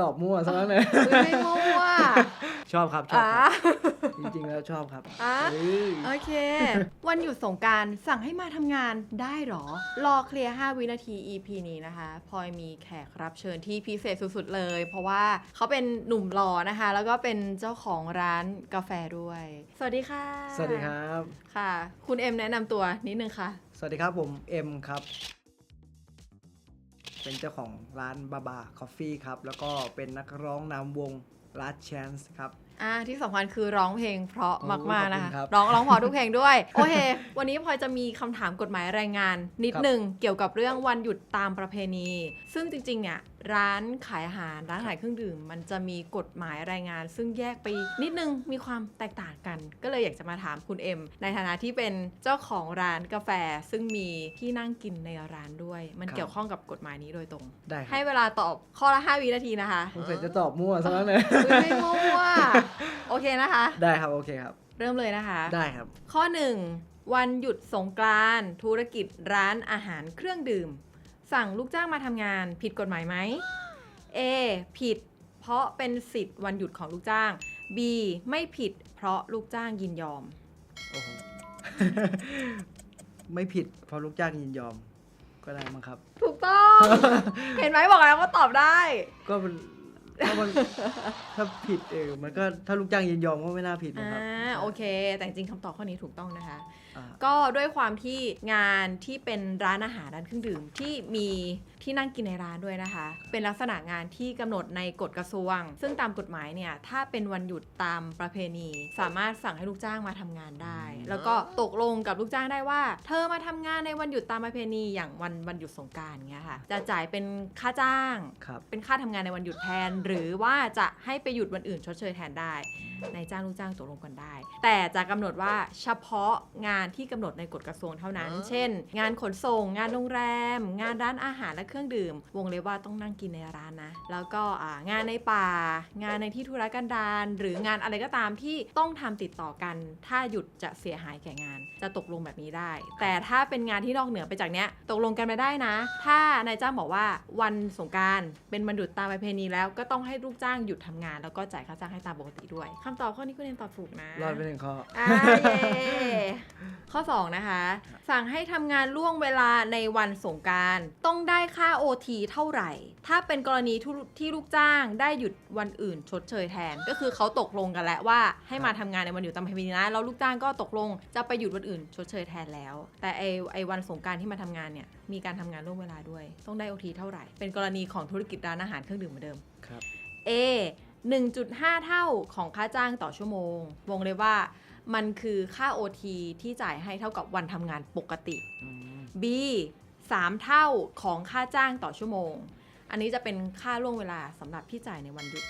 ตอบมั่วซะแล้วเนี่ย อุ๊ยไม่มั่วชอบครับชอบอ่าครับจริงๆแล้วชอบครับอะ เอ้ยโอเค วันหยุดสงกรารสั่งให้มาทำงานได้เหรอ รอเคลียร์ 5 วินาที EP นี้นะคะพลอยมีแขกรับเชิญที่พิเศษสุดๆเลย เพราะว่าเขาเป็นหนุ่มหล่อนะคะ แล้วก็เป็นเจ้าของร้านกาแฟด้วย สวัสดีค่ะสวัสดีครับ ค่ะ คุณเอ็มแนะนำตัวนิดนึงค่ะ สวัสดีครับผมเอ็มครับ เป็นเจ้าของร้านบาบาคอฟฟี่ครับ แล้วก็เป็นนักร้องนำวง Last Chance ครับ อ่าที่สำคัญคือร้องเพลงเพราะโอ้มากๆนะขอบคุณครัคะบร้องร้องเพราะทุกเพลงด้วย โอเค วันนี้พลอยจะมีคำถามกฎหมายแรงงาน นิดครับหนึ่งเกี่ยวกับเรื่องวันหยุดตามประเพณี ซึ่งจริงๆเนี่ย ร้านขายอาหารร้านขายเครื่องดื่ม มันจะมีกฎหมายแรงงาน ซึ่งแยกไปนิดนึงมีความแตกต่างกัน ก็เลยอยากจะมาถามคุณเอ็มในฐานะที่เป็นเจ้าของร้านกาแฟ ซึ่งมีที่นั่งกินในร้านด้วย มันเกี่ยวข้องกับกฎหมายนี้โดยตรง ได้คให้รับเวลาตอบข้อละ5วินาทีนะคะสงสัยจะตอบมั่วซะแล้วเนี่ยอุ๊ยไม่มั่วโอเคนะคะ ได้ครับโอเคครับ เริ่มเลยนะคะ ได้ครับ ข้อ 1 วันหยุดสงกรานต์ธุรกิจร้านอาหารเครื่องดื่ม สั่งลูกจ้างมาทำงาน ผิดกฎหมายไหม A ผิด เพราะเป็นสิทธิ์วันหยุดของลูกจ้าง B ไม่ผิด เพราะลูกจ้างยินยอม โอ้โห ไม่ผิดเพราะลูกจ้างยินยอม ก็ได้มั้งครับ ถูกต้อง เห็นไหมบอกแล้วว่าตอบได้ ก็มันถ้ามันถ้าผิดเออมันก็ถ้าลูกจ้างยินยอมก็ไม่น่าผิดนะอ่าครับ โอเค แต่จริงๆคำตอบข้อนี้ถูกต้องนะคะอ่าก็ด้วยความที่งานที่เป็นร้านอาหารร้านเครื่องดื่มที่มีที่นั่งกินในร้านด้วยนะคะ เป็นลักษณะงานที่กำหนดในกฎกระทรวง ซึ่งตามกฎหมายเนี่ยถ้าเป็นวันหยุดตามประเพณี สามารถสั่งให้ลูกจ้างมาทำงานได้ แล้วก็ตกลงกับลูกจ้างได้ว่า เธอมาทำงานในวันหยุดตามประเพณีอย่างวันวันหยุดสงกรารเงี้ยค่ะ จะจ่ายเป็นค่าจ้างครับเป็นค่าทำงานในวันหยุดแทน หรือว่าจะให้ไปหยุดวันอื่นชดเชยแทนได้นายจ้างลูกจ้างตกลงกันได้แต่จะกำหนดว่าเฉพาะงานที่กำหนดในกฎกระทรวงเท่านั้น เช่น งานขนส่ง งานโรงแรม งานร้านอาหารและเครื่องดื่ม วงเล็บว่าต้องนั่งกินในร้านนะ แล้วก็อ่างานในป่า งานในที่ธุรกันดารหรืองานอะไรก็ตามที่ต้องทำติดต่อกัน ถ้าหยุดจะเสียหายแก่งาน จะตกลงแบบนี้ได้ แต่ถ้าเป็นงานที่นอกเหนือไปจากเนี้ยตกลงกันไม่ได้นะ ถ้านายจ้างบอกว่าวันสงกรารเป็นวันหยุดตามประเพณีแล้วก็ต้องให้ลูกจ้างหยุดทำงาน แล้วก็จ่ายค่าจ้างให้ตามปกติด้วยคำตอบข้อนี้คุณเรียนตอบถูกนะรอดไปหนึ่งข้ออ่าเย่ข้อ 2 นะคะ สั่งให้ทำงานล่วงเวลาในวันสงกรารต้องได้ค่า OT เท่าไหร่ ถ้าเป็นกรณีที่ที่ลูกจ้างได้หยุดวันอื่นชดเชยแทน ก็คือเขาตกลงกันแล้วว่าให้มาทำงานในวันหยุดตามประเพณีนะแล้วลูกจ้างก็ตกลงจะไปหยุดวันอื่นชดเชยแทนแล้ว แต่ไอไอวันสงกรารที่มาทำงานเนี่ยมีการทำงานล่วงเวลาด้วย ต้องได้ OT เท่าไหร่ เป็นกรณีของธุรกิจร้านอาหารเครื่องดื่มเหมือนเดิม ครับ A 1.5 เท่าของค่าจ้างต่อชั่วโมง วงเลยว่ามันคือค่า OT ที่จ่ายให้เท่ากับวันทำงานปกติอืม B 3 เท่าของค่าจ้างต่อชั่วโมง อันนี้จะเป็นค่าล่วงเวลาสำหรับที่จ่ายในวันหยุด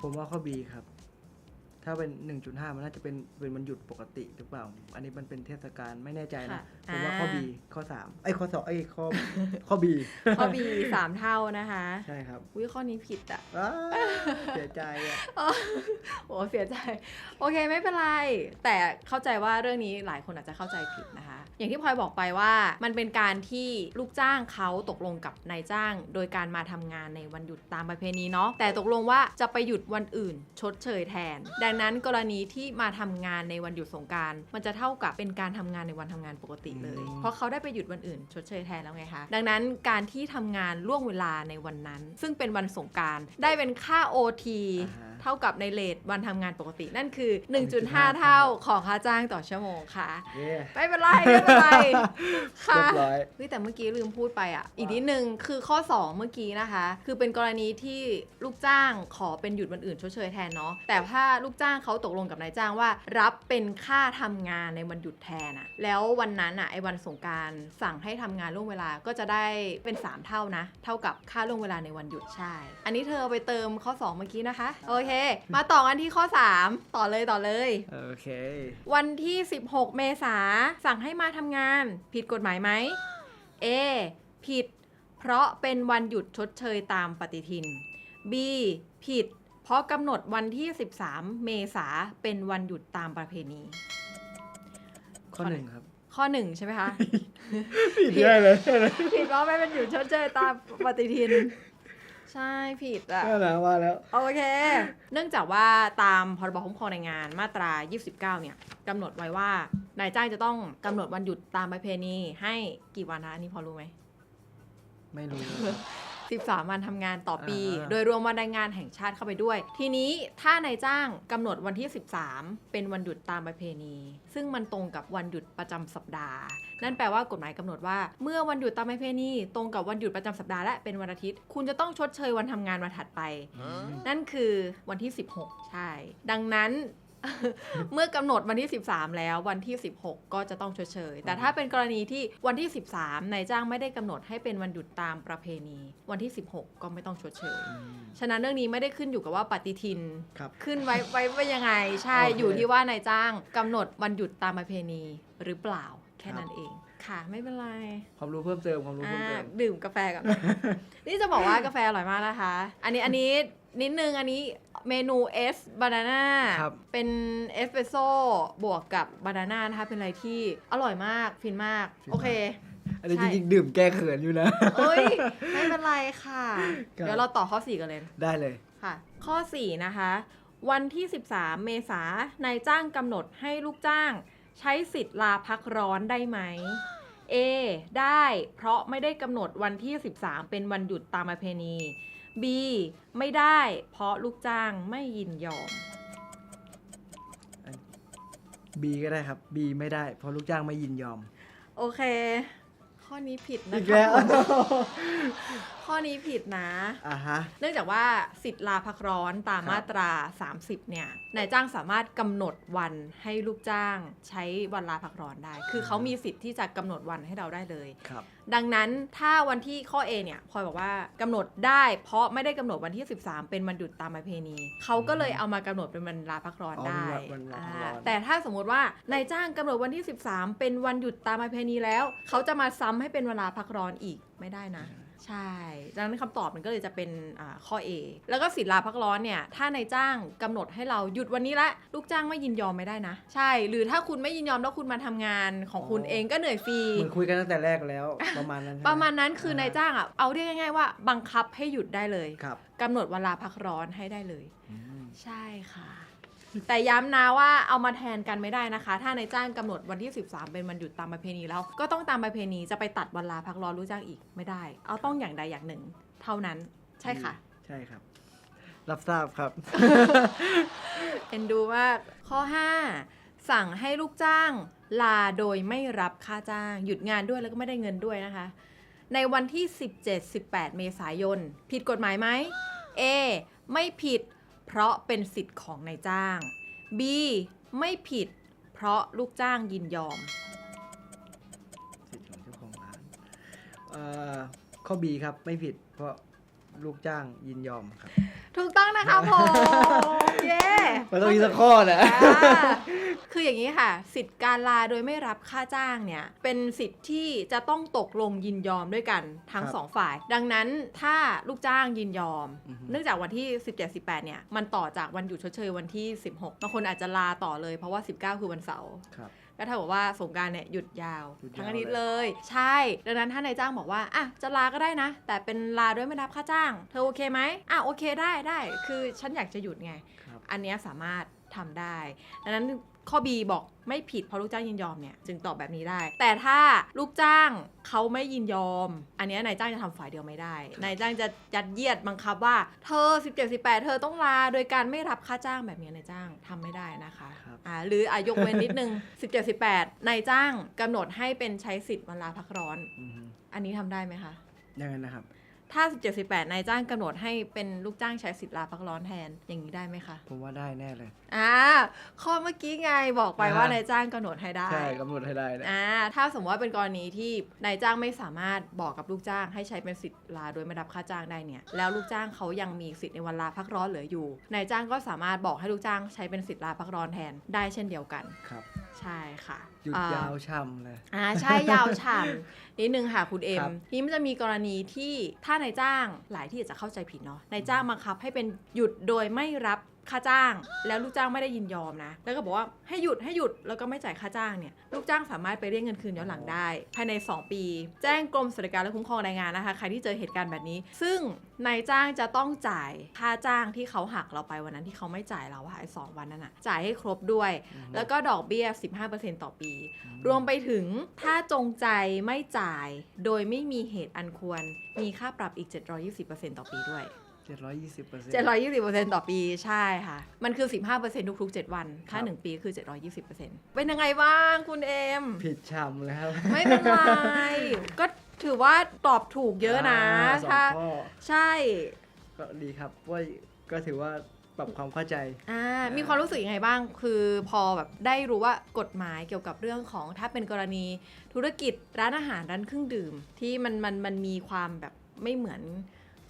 ผมว่าข้อ B ครับ ถ้าเป็น 1.5 มันน่าจะเป็นเป็นวันหยุดปกติหรือเปล่า อันนี้มันเป็นเทศกาลไม่แน่ใจนะค่ะผมว่าข้ออ่า B ข้อ 3 ไอ้ยข้อ2ไอ้ยข้อข้อ B ข้อ B 3เท่านะคะ ใช่ครับวิข้อนี้ผิดอะอ้าเสียใจอะโอ้เสียใจ โอเคไม่เป็นไร แต่เข้าใจว่าเรื่องนี้หลายคนอาจจะเข้าใจผิดนะคะ อย่างที่พลอยบอกไปว่ามันเป็นการที่ลูกจ้างเขาตกลงกับนายจ้าง โดยการมาทำงานในวันหยุดตามประเพณีเนาะแต่ตกลงว่าจะไปหยุดวันอื่น ชดเชยแทนดังนั้นกรณีที่มาทำงานในวันหยุดสงกราร มันจะเท่ากับเป็นการทำงานในวันทำงานปกติเลยอืมเพราะเขาได้ไปหยุดวันอื่น ชดเชยแทนแล้วไงคะ ดังนั้นการที่ทำงานล่วงเวลาในวันนั้น ซึ่งเป็นวันสงกราร ได้เป็นค่า OT อ่าฮะเท่ากับในเลทวันทำงานปกติ นั่นคือ 1.5 1.5เท่าของค่าจ้างต่อชั่วโมงค่ะเย้ไม่เป็นไรไม่เป็นไรค่ะเรียบร้อยเฮ้ยแต่เมื่อกี้ลืมพูดไปอะ อีกนิดนึงคือข้อ 2 เมื่อกี้นะคะ คือเป็นกรณีที่ลูกจ้างขอเป็นหยุดวันอื่นชดเชยแทนเนาะแต่ถ้าลูกจ้างเขาตกลงกับนายจ้างว่า รับเป็นค่าทำงานในวันหยุดแทนอะแล้ววันนั้นอะไอ้วันสงกรารสั่งให้ทำงานล่วงเวลาก็จะได้เป็น 3 เท่านะ เท่ากับค่าล่วงเวลาในวันหยุดใช่ อันนี้เธอเอาไปเติมข้อ 2 เมื่อกี้นะคะโอเคมาต่อกันที่ข้อ 3 ต่อเลยต่อเลย โอเค วันที่ 16 เมษาสั่งให้มาทำงาน ผิดกฎหมายไหม A ผิด เพราะเป็นวันหยุดชดเชยตามปฏิทิน B ผิด เพราะกำหนดวันที่ 13 เมษาเป็นวันหยุดตามประเพณี ข้อหนึ่งครับ ข้อหนึ่งใช่ไหมคะ ผิดแย่เลย ผิดเพราะไม่เป็นหยุดชดเชยตามปฏิทิน ใใช่ผิดอะก็แล้วว่าแล้ว โอเค เนื่องจากว่าตามพรบคุ้มครองแรงงานมาตรา 29 เนี่ยกำหนดไว้ว่านายจ้างจะต้องกำหนดวันหยุดตามประเพณีให้กี่วันนะอันนี้พอรู้ไหมไม่รู้ 13 วันทำงานต่อปี อ่า โดยรวมวันแรงงานแห่งชาติเข้าไปด้วย ทีนี้ถ้านายจ้างกำหนดวันที่ 13 เป็นวันหยุดตามประเพณี ซึ่งมันตรงกับวันหยุดประจำสัปดาห์ นั่นแปลว่ากฎหมายกำหนดว่า เมื่อวันหยุดตามประเพณี ตรงกับวันหยุดประจำสัปดาห์และเป็นวันอาทิตย์ คุณจะต้องชดเชยวันทำงานวันถัดไป นั่นคือวันที่ 16 ใช่ ดังนั้น เมื่อกำหนดวันที่ 13 แล้ววันที่ 16 ก็จะต้องชดเชย แต่ถ้าเป็นกรณีที่วันที่ 13นายจ้างไม่ได้กำหนดให้เป็นวันหยุดตามประเพณี วันที่ 16 ก็ไม่ต้องชดเชย ฉะนั้นเรื่องนี้ไม่ได้ขึ้นอยู่กับว่าปฏิทินครับขึ้นไว้ไว้ไว้ยังไง ใช่โอเคอยู่ที่ว่านายจ้างกำหนดวันหยุดตามประเพณีหรือเปล่าแค่นั้นเองค่ะไม่เป็นไร ความรู้เพิ่มเติมความรู้อ่าเพิ่มเติมดื่มกาแฟก่อนนี่จะบอกว่ากาแฟอร่อยมากนะคะ อันนี้อันนี้ นิดนึงอันนี้เมนูเอสบานาน่าครับ เป็นเอสเปรสโซ่บวกกับบานาน่านะคะเป็นอะไรที่อร่อยมากฟินมากฟินมาก โอเค อันนี้ใช่ จริงๆดื่มแก้เขินอยู่นะ เอ้ย ไม่เป็นไรค่ะ ครับ เดี๋ยวเราต่อข้อ 4 กันเลยได้เลย ค่ะ ข้อ 4 นะคะ วันที่ 13 เมษานายจ้างกำหนดให้ลูกจ้าง ใช้สิทธิ์ลาพักร้อนได้ไหม A ได้ เพราะไม่ได้กำหนดวันที่ 13 เป็นวันหยุดตามประเพณี B ไม่ได้เพราะลูกจ้างไม่ยินยอม B ก็ได้ครับ B ไม่ได้ เพราะลูกจ้างไม่ยินยอม โอเค ข้อนี้ผิดนะอีกคะแล้ว ข้อนี้ผิดนะ อ่าฮะ เนื่องจากว่าสิทธิ์ลาพักร้อนตามครับ มาตรา 30 เนี่ย นายจ้างสามารถกำหนดวันให้ลูกจ้างใช้วันลาพักร้อนได้ คือเขามีสิทธิ์ที่จะกำหนดวันให้เราได้เลย ครับ ดังนั้นถ้าวันที่ข้อ A เนี่ยพลอยบอกว่ากำหนดได้ เพราะไม่ได้กำหนดวันที่ 13 เป็นวันหยุดตามประเพณี เขาก็เลยเอามากำหนดเป็นวันลาพักร้อนอ๋อได้วันลาพักร้อน อ่าแต่ถ้าสมมติว่านายจ้างกำหนดวันที่ 13 เป็นวันหยุดตามประเพณีแล้ว เขาจะมาซ้ำให้เป็นเวลาพักร้อนอีกไม่ได้นะ ใช่ดังนั้นคำตอบมันก็เลยจะเป็นอ่าข้อ A แล้วก็สิทธิ์ลาพักร้อนเนี่ย ถ้านายจ้างกำหนดให้เราหยุดวันนี้ละ ลูกจ้างไม่ยินยอมไม่ได้นะ ใช่ หรือถ้าคุณไม่ยินยอมแล้วคุณมาทำงานของคุณเองก็เหนื่อยฟรีเหมือนคุยกันตั้งแต่แรกแล้วประมาณนั้นใช่ไหประมาณนั้นคือนายจ้างอะ เอาเรียกง่ายๆว่าบังคับให้หยุดได้เลยครับกำหนดเวลาพักร้อนให้ได้เลยอืมใช่ค่ะ แต่ย้ำนะว่าเอามาแทนกันไม่ได้นะคะ ถ้านายจ้างกำหนดวันที่ 13 เป็นวันหยุดตามประเพณีแล้ว ก็ต้องตามประเพณีจะไปตัดวันลาพักร้อนลูกจ้างอีกไม่ได้ เอาต้องอย่างใดอย่างหนึ่ง เท่านั้นใช่ค่ะ ใช่ครับ รับทราบครับ เอ็นดูมากข้อ 5 สั่งให้ลูกจ้างลาโดยไม่รับค่าจ้าง หยุดงานด้วยแล้วก็ไม่ได้เงินด้วยนะคะ ในวันที่ 17-18 เมษายน ผิดกฎหมายไหม A ไม่ผิด เพราะเป็นสิทธิ์ของนายจ้าง B ไม่ผิด เพราะลูกจ้างยินยอม สิทธิ์ของเจ้าของร้านเอ่อข้อ B ครับไม่ผิดเพราะลูกจ้างยินยอมครับ ถูกต้องนะคะผมเย้มันต้องมีสักข้อแหละอ่าคืออย่างนี้ค่ะ สิทธิ์การลาโดยไม่รับค่าจ้างเนี่ย เป็นสิทธิ์ที่จะต้องตกลงยินยอมด้วยกันทั้งครับสองฝ่าย ดังนั้นถ้าลูกจ้างยินยอม อือฮึ เนื่องจากวันที่ 17 18 เนี่ย มันต่อจากวันหยุดชดเชยวันที่ 16บางคนอาจจะลาต่อเลยเพราะว่า 19 คือวันเสาร์ ครับ ก็เท่ากับว่าสงกรารเนี่ยหยุดยาวหยุดยาว ทั้งอาทิตย์เลย ใช่ ดังนั้นถ้านายจ้างบอกว่าอะจะลาก็ได้นะ แต่เป็นลาด้วยไม่รับค่าจ้าง เธอโอเคไหมอะโอเคได้ได้ คือฉันอยากจะหยุดไงครับอันเนี้ยสามารถทำได้ ดังนั้น ข้อ B บอกไม่ผิดเพราะลูกจ้างยินยอมเนี่ยจึงตอบแบบนี้ได้ แต่ถ้าลูกจ้างเขาไม่ยินยอม อันเนี้ยนายจ้างจะทำฝ่ายเดียวไม่ได้ นายจ้างจะยัดเยียดบังคับว่าเธอ 17 18 เธอต้องลาโดยการไม่รับค่าจ้างแบบนี้นายจ้างทำไม่ได้นะคะครับอ่าหรืออายกเว้นนิดนึง 17 18 นายจ้างกำหนดให้เป็นใช้สิทธิ์วันลาพักร้อนอือฮึอันนี้ทำได้ไหมคะยังไงนะครับ ถ้า 17 18นายจ้างกำหนดให้เป็นลูกจ้างใช้สิทธิ์ลาพักร้อนแทนอย่างนี้ได้ไหมคะผมว่าได้แน่เลย อ่าข้อเมื่อกี้ไงบอกไปอ่าว่า นายจ้างกำหนดให้ได้ใช่กำหนดให้ได้นะอ่าถ้าสมมติว่าเป็นกรณีที่นายจ้างไม่สามารถบอกกับลูกจ้าง ให้ใช้เป็นสิทธิ์ลาโดยไม่รับค่าจ้างได้เนี่ยแล้วลูกจ้างเขายังมีสิทธิ์ในวันลาพักร้อนเหลืออยู่นายจ้างก็สามารถบอกให้ลูกจ้างใช้เป็นสิทธิ์ลาพักร้อนแทนได้เช่นเดียวกัน ครับ ใช่ค่ะหยุดอ่ายยาวช่ำเลยอ่าใช่ยาวฉ่ำนิดนึงค่ะคุณเอ็ครัมบนี่มันจะมีกรณีที่ถ้านายจ้างหลายที่อาจจะเข้าใจผิดเนาะนายจ้างบังคับให้เป็นหยุดโดยไม่รับ ค่าจ้าง แล้วลูกจ้างไม่ได้ยินยอมนะ แล้วก็บอกว่าให้หยุดให้หยุดแล้วก็ไม่จ่ายค่าจ้างเนี่ยลูกจ้างสามารถไปเรียกเงินคืนย้อนหลังได้ ภายใน 2 ปี แจ้งกรมสวัสดิการและคุ้มครองแรงงานนะคะใครที่เจอเหตุการณ์แบบนี้ ซึ่งนายจ้างจะต้องจ่ายค่าจ้างที่เขาหักเราไปวันนั้นที่เขาไม่จ่ายเราอะไอ้สองวันนั้นอะจ่ายให้ครบด้วย แล้วก็ดอกเบี้ย 15%ต่อปี รวมไปถึงถ้าจงใจไม่จ่าย โดยไม่มีเหตุอันควร มีค่าปรับอีก 720%ต่อปีด้วย เจ็ดร้อยยี่สิบเปอร์เซ็นต์ 720%ต่อปีใช่ค่ะ มันคือ 15%ทุกๆ 7 วันถ้าครับ1 ปีคือ 720%เป็นยังไงบ้างคุณเอม ผิดช่ำเลยครับไม่เป็นไร ก็ถือว่าตอบถูกเยอะนะาสองถ้าข้อใช่ ก็ดีครับว่าก็ถือว่าปรับความเข้าใจ อ่ามีความรู้สึกยังไงบ้าง คือพอแบบได้รู้ว่ากฎหมายเกี่ยวกับเรื่องของถ้าเป็นกรณีธุรกิจร้านอาหารร้านเครื่องดื่ม ที่มันมันมันมีความแบบไม่เหมือน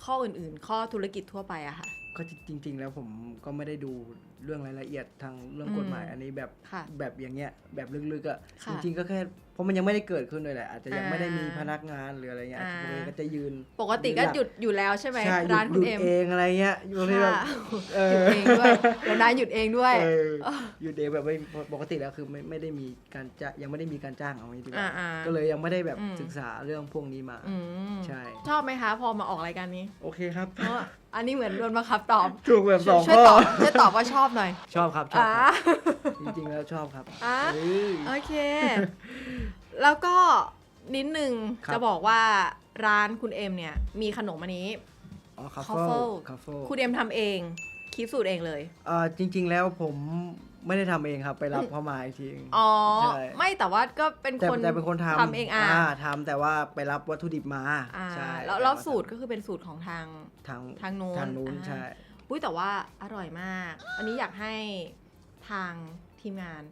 ข้ออื่นๆ ข้อธุรกิจทั่วไปอะค่ะ ก็จริง ๆ แล้วผมก็ไม่ได้ดูเรื่องรายละเอียดทางเรื่องอืมกฎหมาย อันนี้แบบค่ะแบบอย่างเงี้ยแบบลึกๆอะ่ะค่ะจริงๆก็แค่ เพราะมันยังไม่ได้เกิดขึ้นเลยแหละอาจจะยังอ่าไม่ได้มีพนักงานหรืออะไรเงี้ยอ่าผมเองก็จะยืน ปกติก็หยุดอยู่แล้วใช่ไหมใช่หยุร้าดนหคุยุณดเอ็มเองอะไรเงี้ยอยู่ที่แบบค่ะเอหยุดอเองด้วยเดี๋ยวนะหยุดเองด้วยเออหยุดเองแบบไม่ปกติแล้วคือไม่ไม่ได้มีการจะยังไม่ได้มีการจ้างเอาไว้ดีกว่าอ่าๆก็เลยยังไม่ได้แบบอืมศึกษาเรื่องพวกนี้มาอืมใช่ชอบไหมคะ พอมาออกรายการนี้ โอเคครับเพราะอันนี้เหมือนโดนบังคับตอบถูกแบบสองช่วยข้อตอบช่วยตอบว่าชอบหน่อย ชอบครับชอบอ่าครับจริงๆแล้วชอบครับอ่าเอ้ย โอเค แล้วก็นิดนึงครับ จะบอกว่าร้านคุณเอ็มเนี่ย มีขนมอันนี้ อ๋อคาคัฟเฟิเฟิลลคาเฟิลคุณเอ็มทำเอง คิดสูตรเองเลยเอ่อจริง ๆ แล้วผมไม่ได้ทำเองครับ ไปรับเข้ามาอีกทีเองอ๋อ ใช่ ไม่แต่ว่าก็เป็นแต่คนแต่เป็นคนทำทำเองอะทำแต่ว่าไปรับวัตถุดิบมาอ่าใช่แล้วแล้วสูตรก็คือเป็นสูตรของทาง ทางทางนู้นทางนู้นอ่า ใช่ อุ้ยแต่ว่าอร่อยมาก อันนี้อยากให้ทาง ทีมงาน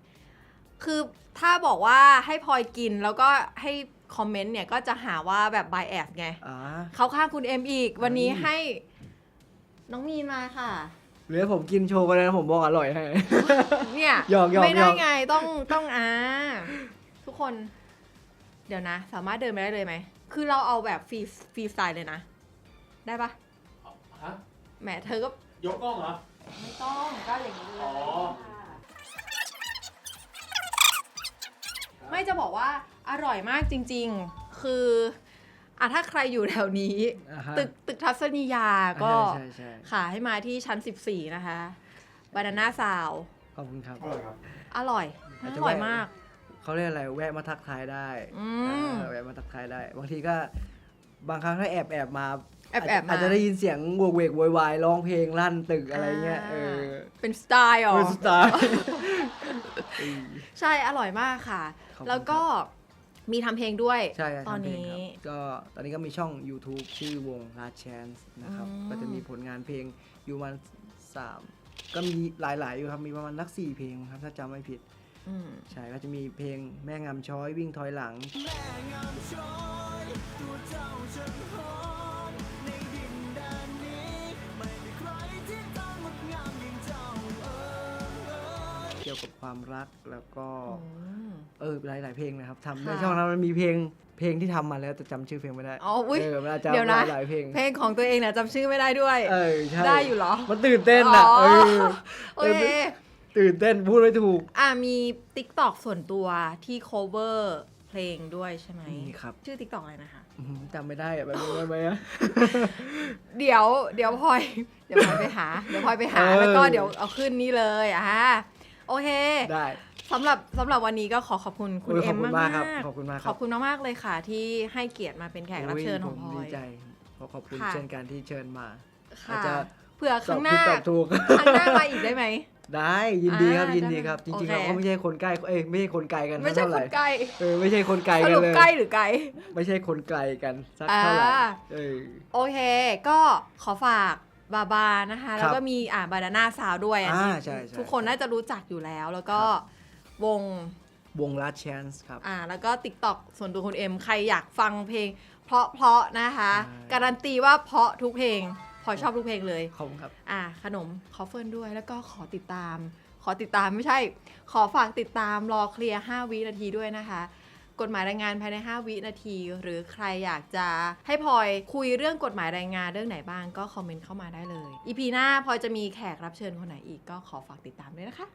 คือถ้าบอกว่าให้พลอยกินแล้วก็ให้คอมเมนต์เนี่ยก็จะหาว่าแบบบายแอสไงอ่าเขาข้างคุณเอ็มอีก วันนี้เฮ้ยให้ น้องมีนมาค่ะ หรือผมกินโชว์กันนะผมบอกอร่อยให้ เนี่ยหยอกหยอกไม่หยได้อก ไงต้องต้องอ่าทุกคน เดี๋ยวนะ สามารถเดินไปได้เลยไหม คือเราเอาแบบฟรีฟรีสไตล์เลยนะ ได้ปะฮะแหมเธอก็ยกกล้องเหรอ ไม่ต้องก็อย่างนี้เลย อ๋อ ไม่จะบอกว่าอร่อยมากจริง ๆ คืออะถ้าใครอยู่แถวนี้ อ่าฮะตึกตึกทัศนียาก็ใช่ใช่ค่ะให้มาที่ชั้น 14 นะคะบานาน่าซาวขอบคุณครับ อร่อยครับ อร่อยอาจอจะร่อยแวะ มาก เขาเรียกอะไรแวะมาทักทายได้อืมอ่าแวะมาทักทายได้ บางทีก็บางครั้งถ้าแอบแอบมาแอบแอบมา อาจจะได้ยินเสียงโวกเวกโวยวายร้องเพลงลั่นตึกอะไรเงี้ยเออเป็นสไตล์เหรอ เป็นสไตล์ ใช่อร่อยมากค่ะ ขอบคุณแล้วก็มีทำเพลงด้วย ใช่ครับตอนทำเพลงนี้ครับก็ตอนนี้ก็มีช่อง YouTube ชื่อวง Last Chance นะครับ อืม ก็จะมีผลงานเพลงอยู่ประมาณสามก็มีหลาย ๆ อยู่ครับ มีประมาณนักสี่เพลงครับ ถ้าจำไม่ผิด อืม ใช่ก็จะมีเพลงแม่งามช้อยวิ่งถอยหลังเกี่ย วกับความรักแล้วก็อืมเออหลายๆเพลงนะครับทำในค่ะช่องนั้นมันมีเพลงเพลงที่ทำมาแล้วแต่จำชื่อเพลงไม่ได้อ๋ออุ้ยเออมันอาจจะเดี๋ยวนะหลายๆเพลงเพลงของตัวเองเนี่ยจำชื่อไม่ได้ด้วย เออใช่ได้อยู่เหรอ มันตื่นเต้นอะอ๋อเออโอเคตื่นเต้นพูดไม่ถูก อะมี TikTok ส่วนตัวที่ cover เพลงด้วยใช่ไหมนี่ครับ ชื่อ TikTok อะไรนะคะอื้อหือจำไม่ได้อะแบบนี้ได้ไหมอะเดี๋ยวเดี๋ยวพลอยเดี๋ยวพลอยไปหา เดี๋ยวพลอยไปหาเออแล้วก็เดี๋ยวเอาขึ้นนี่เลยอะ โอเคได้สำหรับสำหรับวันนี้ก็ขอขอบคุณคุณโอ้ยขเอ็อบมคุณมากมากครับๆขอบคุณมากครับขอบคุณมากๆเลยค่ะ ที่ให้เกียรติมาเป็นแขกรับเชิญของพลโยผมอดีย ใจขอขอบคุณค่ะ เช่นกันที่เชิญมาอาจค่ะจะเผื่อตครั้อบงหผิดน้าตอบถูก ครั้งหน้ามาอีกได้ไหม ได้ยินดีครับอ่ายินดีครับ จได้ริงๆโอเคเราก็ไม่ใช่คนใกล้เอ้ยไม่ใช่คนไกลกันไม่ใช่เท่าคไหร่นใกล้เออไม่ใช่คนไกลสกันรุปเลย ใกล้หรือไกล ไม่ใช่คนไกลกันสักเท่าไหร่อ่า เออ โอเค ก็ขอฝาก บาบานะคะ แล้วก็มีอ่าบานาน่าซาวด้วยอันนี้อ่าใช่ใช่ ทุกคนน่าจะรู้จักอยู่แล้ว แล้วก็ครับวง วง Last Chance ครับ อ่าแล้วก็ TikTok ส่วนตัวคุณเอ็มใครอยากฟังเพลง เพราะเพราะๆนะคะ ใช่ การันตีว่าเพราะทุกเพลง พอชอบทุกเพลงเลย ขอบคุณครับ อ่าขนมคอฟเฟิลด้วยแล้วก็ขอติดตาม ขอติดตามไม่ใช่ ขอฝากติดตามรอเคลียร์ 5 วินาทีด้วยนะคะ กฎหมายแรงงานภายใน 5 วินาที หรือใครอยากจะให้พลอยคุยเรื่องกฎหมายแรงงานเรื่องไหนบ้างก็คอมเมนต์เข้ามาได้เลยอีพีหน้าพลอยจะมีแขกรับเชิญคนไหนอีกก็ขอฝากติดตามด้วยนะคะ